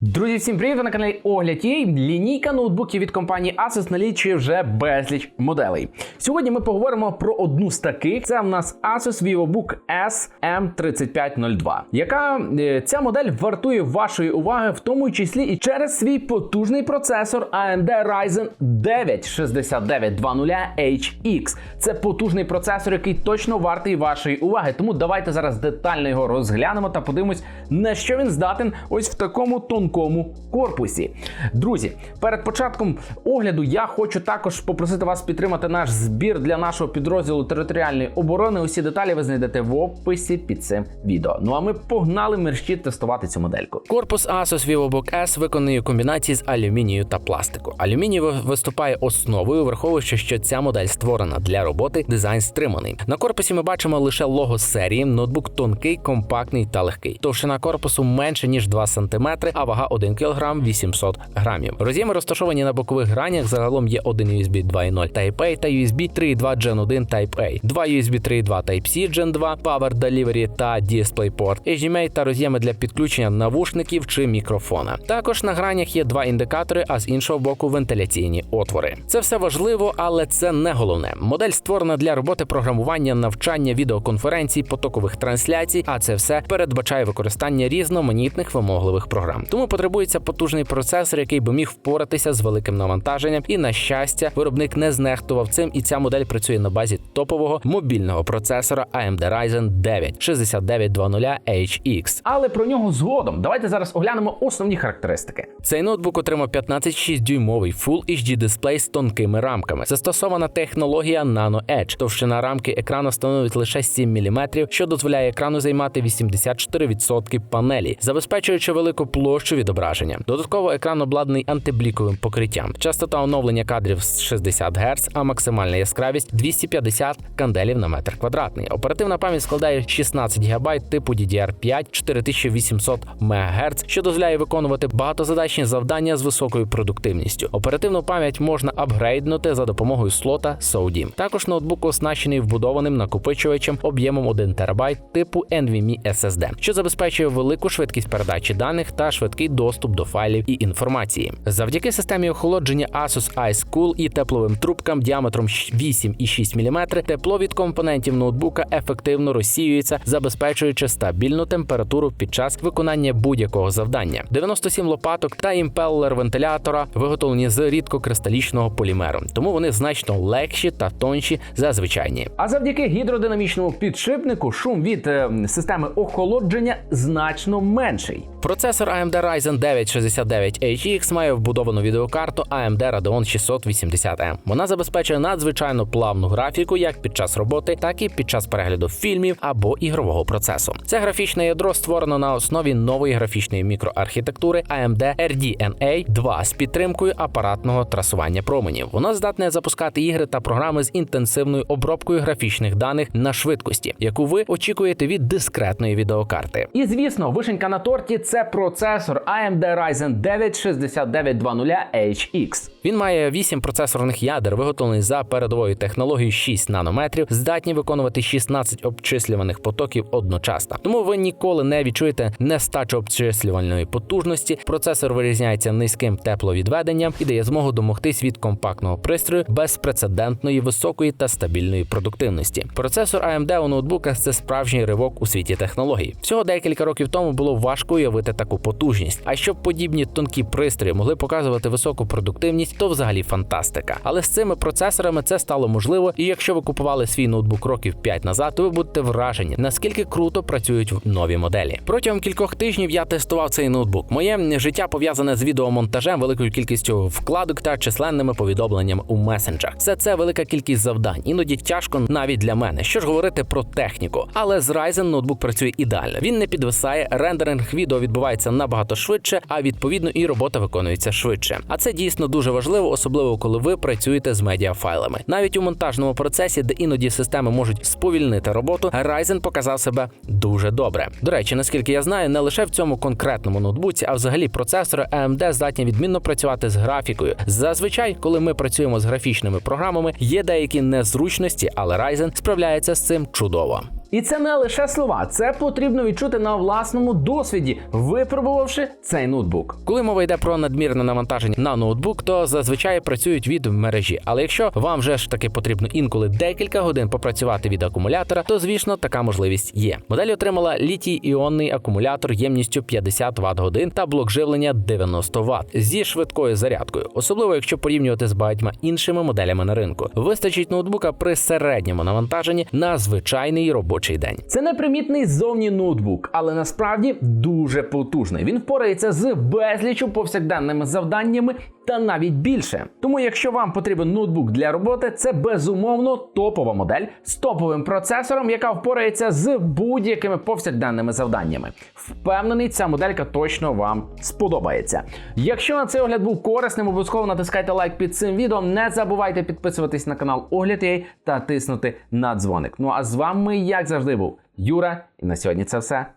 Друзі, всім привіт! Ви на каналі Огляд є. Лінійка ноутбуків від компанії Asus налічує вже безліч моделей. Сьогодні ми поговоримо про одну з таких. Це в нас Asus VivoBook SM3502, яка е, ця модель вартує вашої уваги, в тому числі і через свій потужний процесор AMD Ryzen 9 6920HX. Це потужний процесор, який точно вартий вашої уваги. Тому давайте зараз детально його розглянемо та подивимось, на що він здатен ось в такому тонкому корпусі. Друзі, перед початком огляду я хочу також попросити вас підтримати наш збір для нашого підрозділу територіальної оборони. Усі деталі ви знайдете в описі під цим відео. Ну а ми погнали мерщі тестувати цю модельку. Корпус Asus VivoBook S виконаний у комбінації з алюмінію та пластику. Алюміній виступає основою, враховуючи, що ця модель створена для роботи, дизайн стриманий. На корпусі ми бачимо лише лого серії. Ноутбук тонкий, компактний та легкий. Товщина корпусу менше ніж 2 см, а вага 1 кг 800 грамів. Роз'єми розташовані на бокових гранях. Загалом є один USB 2.0 Type-A та USB 3.2 Gen 1 Type-A, два USB 3.2 Type-C Gen 2, Power Delivery та DisplayPort, HDMI та роз'єми для підключення навушників чи мікрофона. Також на гранях є два індикатори, а з іншого боку вентиляційні отвори. Це все важливо, але це не головне. Модель створена для роботи програмування, навчання, відеоконференцій, потокових трансляцій, а це все передбачає використання різноманітних вимогливих програм. Тому потребується потужний процесор, який би міг впоратися з великим навантаженням. І на щастя, виробник не знехтував цим, і ця модель працює на базі топового мобільного процесора AMD Ryzen 9 6920HX. Але про нього згодом. Давайте зараз оглянемо основні характеристики. Цей ноутбук отримав 15,6 дюймовий Full HD дисплей з тонкими рамками. Застосована технологія Nano Edge. Товщина рамки екрану становить лише 7 мм, що дозволяє екрану займати 84% панелі, забезпечуючи велику площу відображення. Додатково екран обладнаний антибліковим покриттям. Частота оновлення кадрів 60 Гц, а максимальна яскравість 250 канделів на метр квадратний. Оперативна пам'ять складає 16 ГБ типу DDR5 4800 МГц, що дозволяє виконувати багатозадачні завдання з високою продуктивністю. Оперативну пам'ять можна апгрейднути за допомогою слота SODIMM. Також ноутбук оснащений вбудованим накопичувачем об'ємом 1 ТБ типу NVMe SSD, що забезпечує велику швидкість передачі даних та швидкий доступ до файлів і інформації. Завдяки системі охолодження Asus Ice Cool і тепловим трубкам діаметром 8,6 мм, тепло від компонентів ноутбука ефективно розсіюється, забезпечуючи стабільну температуру під час виконання будь-якого завдання. 97 лопаток та імпеллер вентилятора виготовлені з рідкокристалічного полімеру, тому вони значно легші та тонші за звичайні. А завдяки гідродинамічному підшипнику шум від е, системи охолодження значно менший. Процесор AMD Ryzen 9 69HX має вбудовану відеокарту AMD Radeon 680M. Вона забезпечує надзвичайно плавну графіку як під час роботи, так і під час перегляду фільмів або ігрового процесу. Це графічне ядро створено на основі нової графічної мікроархітектури AMD RDNA 2 з підтримкою апаратного трасування променів. Воно здатне запускати ігри та програми з інтенсивною обробкою графічних даних на швидкості, яку ви очікуєте від дискретної відеокарти. І звісно, вишенька на торті це процесор AMD Ryzen 9 6920HX. Він має 8 процесорних ядер, виготовлений за передовою технологією 6 нанометрів, здатні виконувати 16 обчислюваних потоків одночасно. Тому ви ніколи не відчуєте нестачу обчислювальної потужності. Процесор вирізняється низьким тепловідведенням і дає змогу домогтись від компактного пристрою безпрецедентної високої та стабільної продуктивності. Процесор AMD у ноутбуках це справжній ривок у світі технологій. Всього декілька років тому було важко уявити таку потужність. А щоб подібні тонкі пристрої могли показувати високу продуктивність, то взагалі фантастика. Але з цими процесорами це стало можливо. І якщо ви купували свій ноутбук років 5 назад, то ви будете вражені, наскільки круто працюють нові моделі. Протягом кількох тижнів я тестував цей ноутбук. Моє життя пов'язане з відеомонтажем, великою кількістю вкладок та численними повідомленнями у месенджах. Все це велика кількість завдань, іноді тяжко навіть для мене. Що ж говорити про техніку, але з Ryzen ноутбук працює ідеально. Він не підвисає, рендеринг відео відбувається набагато швидше, а відповідно і робота виконується швидше. А це дійсно дуже важливо, особливо коли ви працюєте з медіафайлами. Навіть у монтажному процесі, де іноді системи можуть сповільнити роботу, Ryzen показав себе дуже добре. До речі, наскільки я знаю, не лише в цьому конкретному ноутбуці, а взагалі процесори AMD здатні відмінно працювати з графікою. Зазвичай, коли ми працюємо з графічними програмами, є деякі незручності, але Ryzen справляється з цим чудово. І це не лише слова, це потрібно відчути на власному досвіді, випробувавши цей ноутбук. Коли мова йде про надмірне навантаження на ноутбук, то зазвичай працюють від мережі. Але якщо вам вже ж таки потрібно інколи декілька годин попрацювати від акумулятора, то звісно така можливість є. Модель отримала літій іонний акумулятор ємністю 50 Вт годин та блок живлення 90 Вт зі швидкою зарядкою, особливо якщо порівнювати з багатьма іншими моделями на ринку. Вистачить ноутбука при середньому навантаженні на звичайний робочий день. Це непримітний ззовні ноутбук, але насправді дуже потужний. Він впорається з безлічу повсякденними завданнями та навіть більше. Тому, якщо вам потрібен ноутбук для роботи, це безумовно топова модель з топовим процесором, яка впорається з будь-якими повсякденними завданнями. Впевнений, ця моделька точно вам сподобається. Якщо на цей огляд був корисним, обов'язково натискайте лайк під цим відео. Не забувайте підписуватись на канал Огляд.ua та тиснути на дзвоник. Ну а з вами, як завжди, був Юра, і на сьогодні це все.